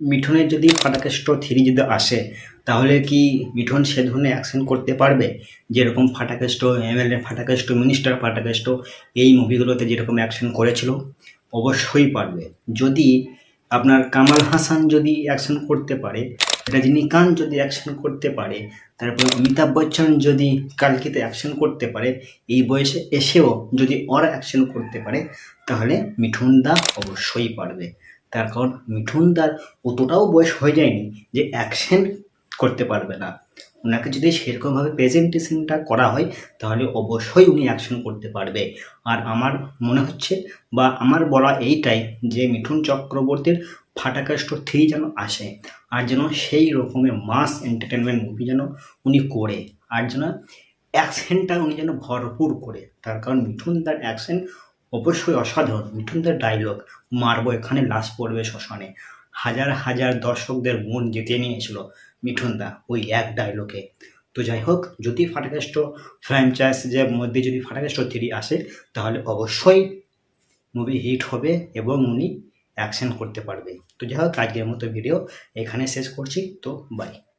মিঠুনের যদি ফাটাকেষ্ট থ্রি যদি আসে, তাহলে কি মিঠুন সে ধরনের অ্যাকশন করতে পারবে? যেরকম ফাটাকেষ্ট এমএলএ ফাটাকেষ্ট মিনিস্টার ফাটাকেষ্ট এই মুভিগুলোতে যেরকম অ্যাকশন করেছিল, অবশ্যই পারবে। যদি আপনার কামাল হাসান যদি অ্যাকশন করতে পারে, রজনীকান্ত যদি অ্যাকশন করতে পারে, তারপর অমিতাভ বচ্চন যদি কালকিতে অ্যাকশন করতে পারে, এই বয়সে এসেও যদি ওরা অ্যাকশন করতে পারে, তাহলে মিঠুন দা অবশ্যই পারবে। তার কারণ মিঠুন দার অতটাও বয়স হয়ে যায়নি যে অ্যাকশন করতে পারবে না। ওনাকে যদি সেরকমভাবে প্রেজেন্টেশনটা করা হয়, তাহলে অবশ্যই উনি অ্যাকশন করতে পারবে। আর আমার মনে হচ্ছে বা আমার বলা এইটাই যে মিঠুন চক্রবর্তীর ফাটাকা ফাটাকাষ্ট থ্রি যেন আসে, আর যেন সেই রকমের মাস এন্টারটেনমেন্ট মুভি যেন উনি করে, আর যেন অ্যাকশনটা উনি যেন ভরপুর করে। তার কারণ মিঠুন দার অ্যাকশন অবশ্যই অসাধারণ। মিঠুন দার ডায়লগ মারবো, এখানে লাশ পড়বে শ্মশানে। হাজার হাজার দর্শকদের মন জিতে নিয়েছিল মিঠুনদা ওই এক ডায়লগে তো যাই হোক, যদি ফাটাকাষ্ট ফ্র্যাঞ্চাইজের মধ্যে যদি ফাটাকাষ্ট থ্রি আসে, তাহলে অবশ্যই মুভি হিট হবে এবং উনি অ্যাকশন করতে পারবে। তো যাই হোক, আজকের মতো ভিডিও এখানে শেষ করছি। তো বাই